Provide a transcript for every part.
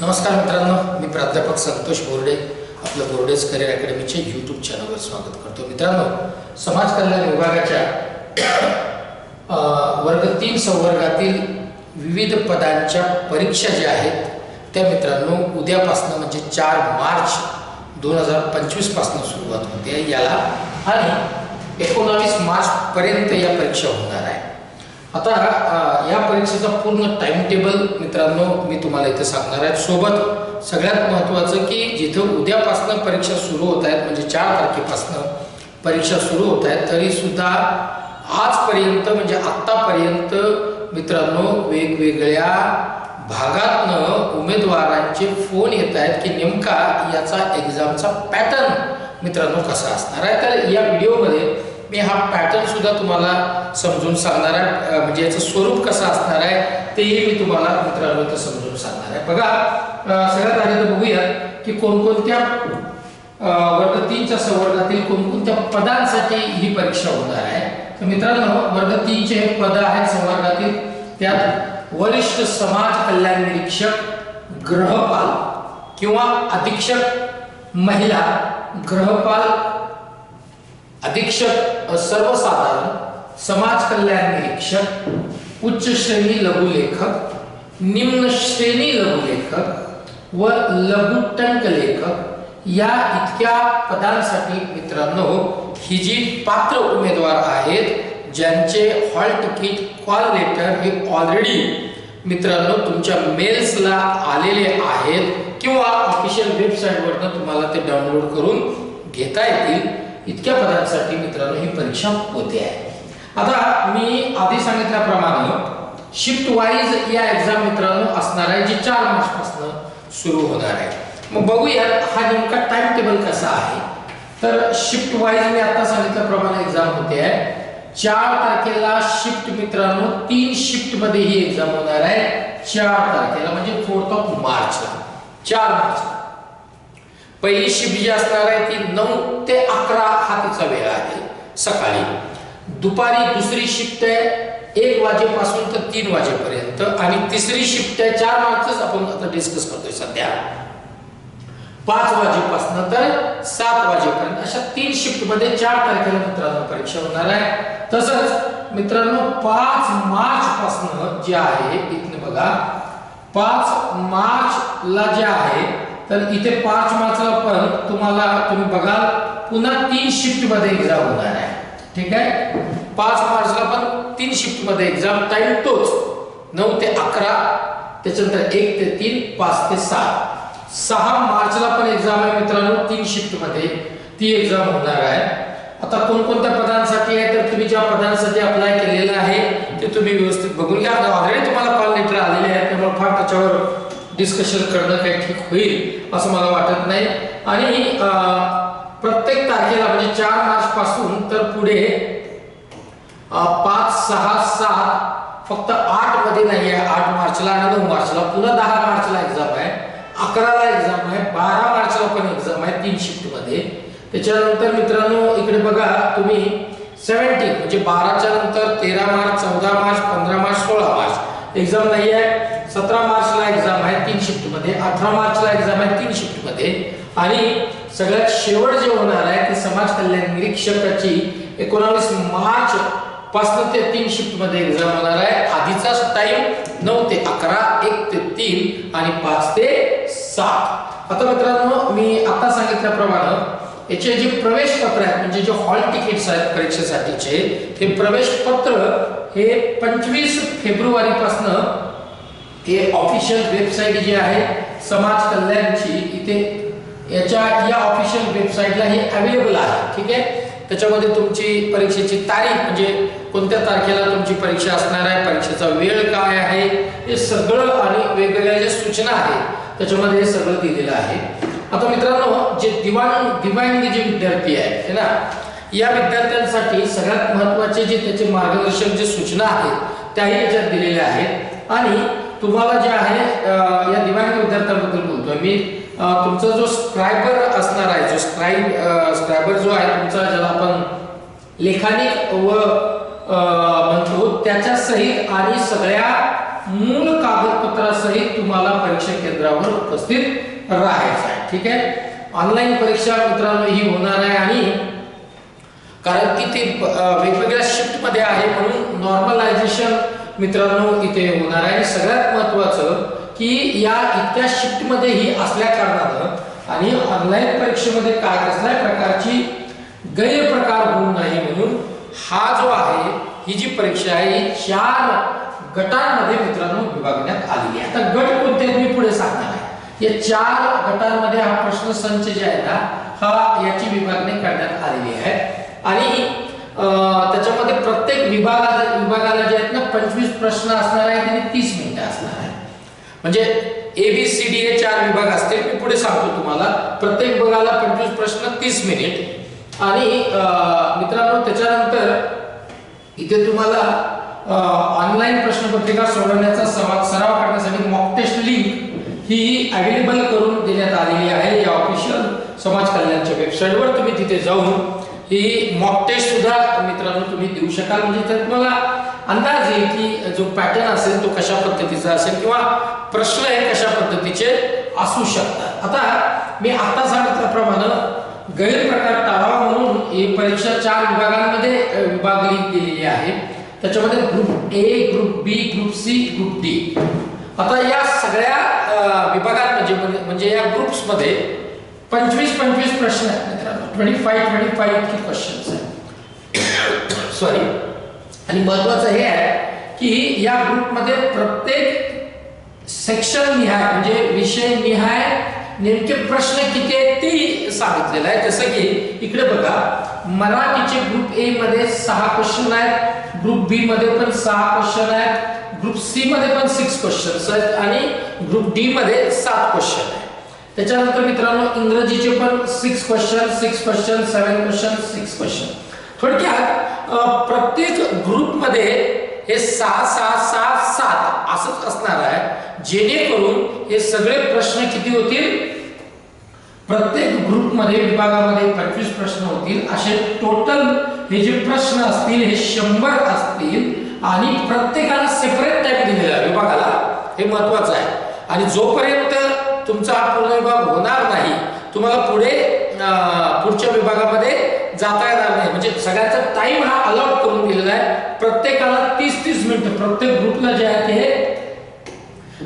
नमस्कार मित्रांनो मी प्राध्यापक संतोष बोर्डे आपलं बोर्डेज करिअर अकॅडमीचे यूट्यूब चॅनलवर स्वागत करतो. मित्रांनो समाज कल्याण विभागाच्या वर्ग तीन संवर्गातील विविध पदांच्या परीक्षा ज्या आहेत त्या मित्रांनो उद्यापासनं म्हणजे चार मार्च दोन हजार पंचवीसपासून सुरुवात होते. याला आणि एकोणावीस मार्चपर्यंत या परीक्षा होणार आहे. आता या परीक्षेचा पूर्ण टाइम टेबल मित्रांनो मी तुम्हाला इथे सांगणार आहे. सोबत सगळ्यात महत्त्वाचं की जिथं उद्यापासनं परीक्षा सुरू होत आहेत म्हणजे चार तारखेपासनं परीक्षा सुरू होत आहेत तरीसुद्धा आजपर्यंत म्हणजे आत्तापर्यंत मित्रांनो वेगवेगळ्या भागातनं उमेदवारांचे फोन येत आहेत की नेमका याचा एक्झामचा पॅटर्न मित्रांनो कसा असणार आहे. तर या व्हिडिओमध्ये मी हा पॅटर्न सुद्धा तुम्हाला समजून सांगणार आहे. म्हणजे याचं स्वरूप कसं असणार आहे तेही मी तुम्हाला मित्रांनो इथं समजून सांगणार आहे. बघा सगळ्यात आधी तर बघूया की कोणकोणत्या वर्ग तीनच्या संवर्गातील कोणकोणत्या पदांसाठी ही परीक्षा होणार आहे. तर मित्रांनो वर्ग तीनचे हे पद आहेत संवर्गातील. त्यात वरिष्ठ समाज कल्याण निरीक्षक ग्रहपाल किंवा अधीक्षक महिला ग्रहपाल अधीक्षक सर्वसाधारण समाज कल्याण निरीक्षक उच्च श्रेणी लघुलेखक निम्न श्रेणी लघुलेखक व लघुटंक लेखक या इतक्या पदांसाठी मित्रांनो ही जी पात्र उमेदवार आहेत ज्यांचे हॉल तिकीट कॉल लेटर हे ऑलरेडी मित्रांनो तुमच्या मेल्सला आलेले आहेत किंवा ऑफिशियल वेबसाईटवरनं तुम्हाला ते डाउनलोड करून घेता येतील. इतक्या पदांसाठी मित्रांनो ही परीक्षा होते आहे. आता मी आधी सांगितल्याप्रमाणे शिफ्ट वाईज या एक्झाम मित्रांनो असणार आहे जी चार मार्च पासून सुरू होणार आहे. मग बघूया हा नेमका टाइम टेबल कसा आहे. तर शिफ्ट वाईज मी आता सांगितल्याप्रमाणे एक्झाम होते आहे. चार तारखेला शिफ्ट मित्रांनो तीन शिफ्टमध्ये ही एक्झाम होणार आहे. चार तारखेला म्हणजे फोर्थ ऑफ मार्च चार मार्च पहिली शिफ्ट जी असणार आहे ती नऊ ते अकरा हा तिचा वेळ आहे. सकाळी. दुपारी दुसरी शिफ्ट आहे एक वाजेपासून तर तीन वाजेपर्यंत आणि तिसरी शिफ्ट आहे चार मार्चच आपण आता डिस्कस करतोय सध्या. पाच वाजेपासून तर सात वाजेपर्यंत अशा तीन शिफ्टमध्ये चार तारखेला मित्रांनो परीक्षा होणार आहे. तसंच मित्रांनो पाच मार्च पासून जे आहे इथनं बघा पाच मार्च ला जे आहे तर इथे पाच मार्चला पण तुम्हाला तुम्ही बघाल पुन्हा तीन शिफ्टमध्ये एक्झाम होणार आहे. ठीक आहे? पाच मार्चला पण तीन शिफ्टमध्ये एक्झाम टाईम तोच. नऊ ते अकरा त्याच्यानंतर एक ते तीन पाच ते सहा सहा मार्चला पण एक्झाम आहे मित्रांनो तीन शिफ्टमध्ये. ती एक्झाम होणार आहे. आता कोणकोणत्या पदांसाठी आहे? तर तुम्ही ज्या पदांसाठी अप्लाय केलेलं आहे ते तुम्ही व्यवस्थित बघून घ्या. ऑलरेडी तुम्हाला कॉल लेटर आलेले आहे त्यामुळे फार त्याच्यावर डिस्कशन करणं काही ठीक होईल असं मला वाटत नाही. आणि प्रत्येक तारखेला म्हणजे चार मार्च पासून तर पुढे पाच सहा सात फक्त आठमध्ये नाही आहे आठ मार्चला आणि नऊ मार्चला. पुन्हा दहा मार्चला एक्झाम आहे अकराला एक्झाम आहे बारा मार्चला पण एक्झाम आहे तीन शिफ्टमध्ये. त्याच्यानंतर मित्रांनो इकडे बघा तुम्ही सेव्हन्टीन म्हणजे बाराच्या नंतर तेरा मार्च चौदा मार्च पंधरा मार्च सोळा मार्च. एक्झाम नाही आहे. सतरा मार्चला एक्झाम आहे तीन शिफ्टमध्ये अठरा मार्चला एक्झाम आहे तीन शिफ्टमध्ये. आणि सगळ्यात शेवट जे होणार आहे ते समाज कल्याण निरीक्षकाची एकोणावीस मार्च पासून ते तीन शिफ्टमध्ये एक्झाम होणार आहे. आधीचाच टाइम नऊ ते अकरा एक ते तीन आणि पाच ते सात. आता मित्रांनो मी आता सांगितल्याप्रमाणे याचे जे प्रवेश पत्र आहेत म्हणजे जे हॉल तिकीट्स आहेत परीक्षेसाठीचे हे प्रवेश पत्र हे पंचवीस फेब्रुवारीपासनं हे ऑफिशियल वेबसाईट जी आहे समाज कल्याणची इथे याच्या या ऑफिशियल वेबसाईटला हे अवेलेबल आहे ठीक आहे? त्याच्यामध्ये तुमची परीक्षेची तारीख म्हणजे कोणत्या तारखेला तुमची परीक्षा असणार आहे परीक्षेचा वेळ काय आहे हे सगळं आणि वेगवेगळ्या ज्या सूचना आहेत त्याच्यामध्ये हे सगळं दिलेलं आहे. आता मित्रांनो जे दिवाण दिव्यांग जे विद्यार्थी आहेत है ना? या विद्यार्थ्यांसाठी सगळ्यात महत्त्वाचे जे त्याचे मार्गदर्शक जे सूचना आहेत त्याही याच्यात दिलेल्या आहेत. आणि तुम्हाला जे आहे या दिव्यांग विद्यार्थ्यांबद्दल बोलतोय मी. तुमचा जो स्क्रायबर असणार आहे जो स्क्राईब स्क्रायबर जो आहे तुमचा ज्याला आपण लेखानिक व म्हणतो त्याच्या सहित आणि सगळ्या मूळ कागदपत्रासहित तुम्हाला परीक्षा केंद्रावर उपस्थित राहायचं आहे. ठीक आहे? ऑनलाईन परीक्षा मित्रांनो ही होणार आहे आणि कारण की ते वेगवेगळ्या शिफ्टमध्ये आहे म्हणून नॉर्मलायझेशन मित्रांनो इथे होणार आहे सगळ्यात महत्वाचं की या इतक्या शिफ्टमध्ये ही असल्या कारणानं आणि ऑनलाईन परीक्षेमध्ये काय कसल्या प्रकारची गैरप्रकार होऊ नाही म्हणून हा जो आहे ही जी परीक्षा आहे ही चार गटांमध्ये मित्रांनो विभागण्यात आलेली आहे. आता गट कोणते मी पुढे सांगणार आहे. या चार गटांमध्ये हा प्रश्न संच जे आहे ना हा याची विभागणी करण्यात आलेली आहे. आणि त्याच्यामध्ये प्रत्येक विभागाला विभागाला जे आहेत ना पंचवीस प्रश्न असणार आहेत आणि तीस मिनिटं असणार आहे म्हणजे ए बी सी डी हे चार विभाग असतील मी पुढे सांगतो तुम्हाला. प्रत्येक विभागाला पंचवीस प्रश्न तीस मिनिट. आणि मित्रांनो त्याच्यानंतर इथे तुम्हाला ऑनलाईन प्रश्नपत्रिका सोडवण्याचा सराव करण्यासाठी मॉक टेस्ट लिंक ही अवेलेबल करून देण्यात आलेली आहे या ऑफिशियल समाज कल्याणच्या वेबसाईटवर तुम्ही तिथे जाऊन ही मॉक टेस्ट सुद्धा मित्रांनो तुम्ही देऊ शकाल. म्हणजे तर तुम्हाला अंदाज येईल की जो पॅटर्न असेल तो कशा पद्धतीचा असेल किंवा प्रश्न हे कशा पद्धतीचे असू शकतात. आता मी आता सांगितल्याप्रमाणे गैरप्रकार टाळावा म्हणून ही परीक्षा चार विभागांमध्ये विभागली गेलेली आहे. त्याच्यामध्ये group A group B group C group D आता या सगळ्या विभागांमध्ये विभागात म्हणजे म्हणजे- या ग्रुप्समध्ये पंचवीस पंचवीस प्रश्न आहेत. ट्वेंटी फाईव्ह ट्वेंटी फाईव्ह इतके क्वेश्चन्स आहेत. सॉरी आणि महत्वाचं हे आहे की या ग्रुपमध्ये प्रत्येक सेक्शन निहाय म्हणजे विषय निहाय नेमके प्रश्न किती आहेत ते सांगितलेलं आहे. जसं की इकडे बघा मराठीचे ग्रुप ए मध्ये सहा क्वेश्चन आहेत ग्रुप बी मध्ये पण सहा क्वेश्चन आहेत ग्रुप सी मध्ये पण सिक्स क्वेश्चन आहेत आणि ग्रुप डी मध्ये सात क्वेश्चन आहेत. त्याच्यानंतर मित्रांनो इंग्रजीचे पण six question six question seven question six question थोडक्यात प्रत्येक ग्रुपमध्ये हे सहा सहा सहा सात असंच असणार आहे. जेणेकरून हे सगळे प्रश्न किती होतील? प्रत्येक ग्रुपमध्ये विभागामध्ये पंचवीस प्रश्न होतील. असे टोटल हे जे प्रश्न असतील हे शंभर असतील. आणि प्रत्येकाला सेपरेट टाईप दिलेला विभागाला हे महत्वाचं आहे. आणि जोपर्यंत तुमचा हा पुनर्विभाग होणार नाही. तुम्हाला पुढे पुढच्या विभागामध्ये जाता येणार नाही. म्हणजे सगळ्यांचा टाइम हा अलॉट करून दिलेला आहे. प्रत्येकाला तीस तीस मिनिटं प्रत्येक ग्रुपला जे आहे ते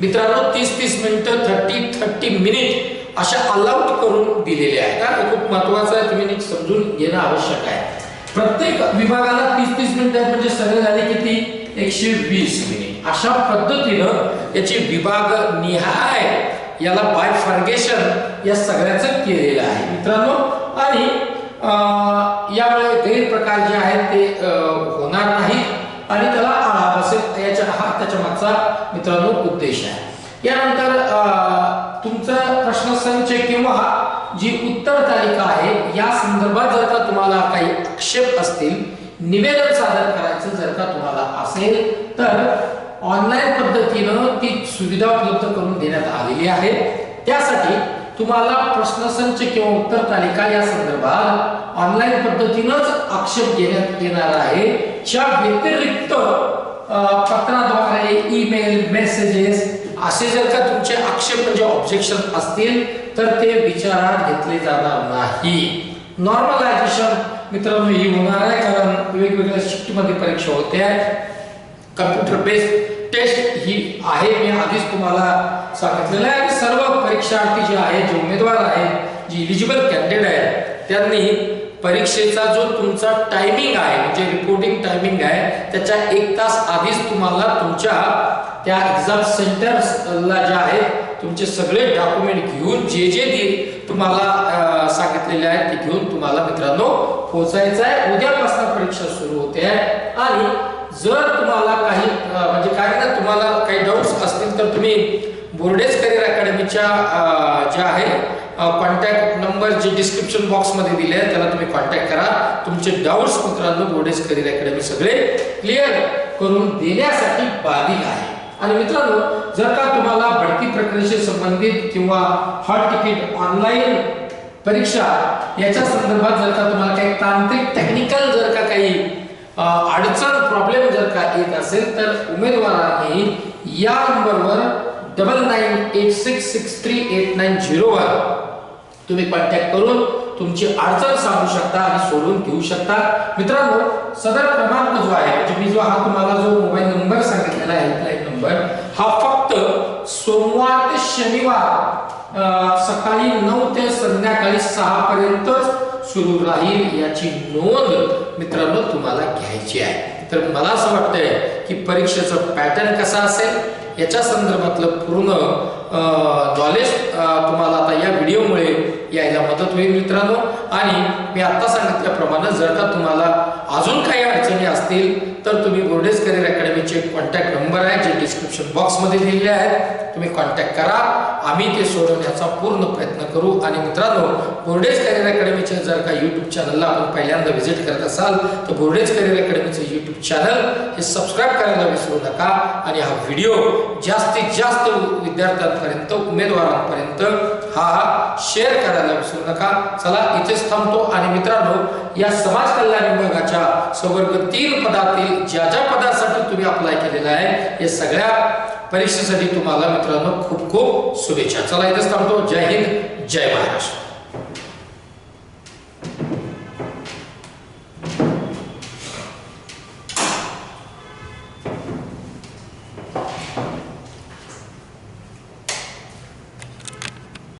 मित्रांनो तीस तीस मिनिटं थर्टी थर्टी मिनिट अशा अलाउट करून दिलेले आहे. का हे खूप महत्वाचं आहे तुम्ही समजून घेणं आवश्यक आहे. प्रत्येक विभागाला तीस तीस मिनिटं आहेत म्हणजे सगळे झाले किती? एकशे वीस मिनिट. अशा पद्धतीनं याची विभाग निहाय याला बाय फर्गेशन या सगळ्याचं केलेलं आहे मित्रांनो. आणि अं, यामुळे गैरप्रकार जे आहेत ते होणार नाहीत. आणि त्याला आळा बसेल याच्या हा त्याच्या मागचा मित्रांनो उद्देश आहे. यानंतर अं, तुमचा प्रश्नसंच किंवा जी उत्तर तालिका आहे या संदर्भात जर का तुम्हाला काही आक्षेप असतील निवेदन सादर करायचं जर का तुम्हाला असेल तर ऑनलाईन पद्धतीनं ती सुविधा उपलब्ध करून देण्यात आलेली आहे. त्यासाठी तुम्हाला प्रश्नसंच किंवा उत्तर तालिका या संदर्भात ऑनलाईन पद्धतीनंच आक्षेप घेण्यात येणार आहे. च्या व्यतिरिक्त पत्राद्वारे ईमेल मेसेजेस असे जर का तुमचे आक्षेप म्हणजे ऑब्जेक्शन असतील तर ते विचारात घेतले जाणार नाही. नॉर्मलायझेशन मित्रांनो ही होणार आहे कारण वेगवेगळ्या शिफ्टमध्ये परीक्षा होते आहेत. कम्प्युटर बेस्ड टेस्ट ही आहे मी आधीच तुम्हाला सांगितलेलं आहे. आणि सर्व परीक्षार्थी जे आहेत जे उमेदवार आहेत जे इलिजिबल कॅन्डिडेट आहेत त्यांनी परीक्षेचा जो तुमचा टायमिंग आहे म्हणजे रिपोर्टिंग टायमिंग आहे त्याच्या एक तास आधीच तुम्हाला तुमच्या त्या एक्झाम सेंटर्सला जे आहेत तुमचे सगळे डॉक्युमेंट घेऊन जे जे दे तुम्हाला सांगितलेले आहेत ते घेऊन तुम्हाला मित्रांनो पोहोचायचं आहे. उद्यापासून परीक्षा सुरू होते आहे. आणि जर तुम्हाला काही म्हणजे काय ना तुम्हाला काही डाऊट्स असतील तर तुम्ही बोर्डेज करिअर अकॅडमीच्या जे ज्या आहे कॉन्टॅक्ट नंबर जे डिस्क्रिप्शन बॉक्समध्ये दिले आहे त्याला तुम्ही कॉन्टॅक्ट करा. तुमचे डाऊट्स मित्रांनो बोर्डेज करिअर अकॅडमी सगळे क्लिअर करून देण्यासाठी बाधित आहे. आणि मित्रांनो जर का तुम्हाला भरती प्रक्रियेशी संबंधित किंवा हॉट तिकीट ऑनलाईन परीक्षा याच्या संदर्भात जर का तुम्हाला काही तांत्रिक टेक्निकल जर का काही अडचण प्रॉब्लेम जर का येत असेल तर उमेदवारांनी या नंबरवर double nine eight six six three eight nine झिरोवर तुम्ही कॉन्टॅक्ट करून तुमची अडचण सांगू शकता आणि सोडून घेऊ शकता. मित्रांनो सदर क्रमांक जो आहे म्हणजे मी जो हा तुम्हाला जो मोबाईल नंबर सांगितलेला आहे हेल्पलाईन नंबर हा फक्त सोमवार ते शनिवार सकाळी नऊ ते संध्याकाळी सहा पर्यंतच सुरू राहील याची नोंद मित्रांनो तुम्हाला घ्यायची आहे. तर मला असं वाटतंय की परीक्षेचं पॅटर्न कसा असेल याच्या संदर्भातलं पूर्ण नॉलेज तुम्हाला आता या व्हिडिओमुळे यायला मदत होईल मित्रांनो. आणि मी आत्ता सांगितल्याप्रमाणे जर का तुम्हाला अजून काही अडचणी असतील तर तुम्ही बोर्डेज करिअर अकॅडमीचे कॉन्टॅक्ट नंबर आहे जे डिस्क्रिप्शन बॉक्समध्ये दिलेले आहेत. तुम्ही कॉन्टॅक्ट करा. आम्ही ते सोडवण्याचा पूर्ण प्रयत्न करू. आणि मित्रांनो बोर्डेज करिअर अकॅडमीचे जर का यूट्यूब चॅनलला आपण पहिल्यांदा व्हिजिट करत असाल तर बोर्डेज करिअर अकॅडमीचे यूट्यूब चॅनल हे सबस्क्राईब करायला विसरू नका. आणि हा व्हिडिओ जास्तीत जास्त विद्यार्थ्यांपर्यंत उमेदवारांपर्यंत हा शेअर करायला विसरू नका. चला इथेच थांबतो. आणि मित्रांनो या समाज कल्याण विभागाच्या सवर्ग तीन पदातील ज्या ज्या पदासाठी तुम्ही अप्लाय केलेला आहे या सगळ्या परीक्षेसाठी तुम्हाला मित्रांनो खूप खूप शुभेच्छा. चला इथेच थांबतो. जय हिंद जय महाराष्ट्र.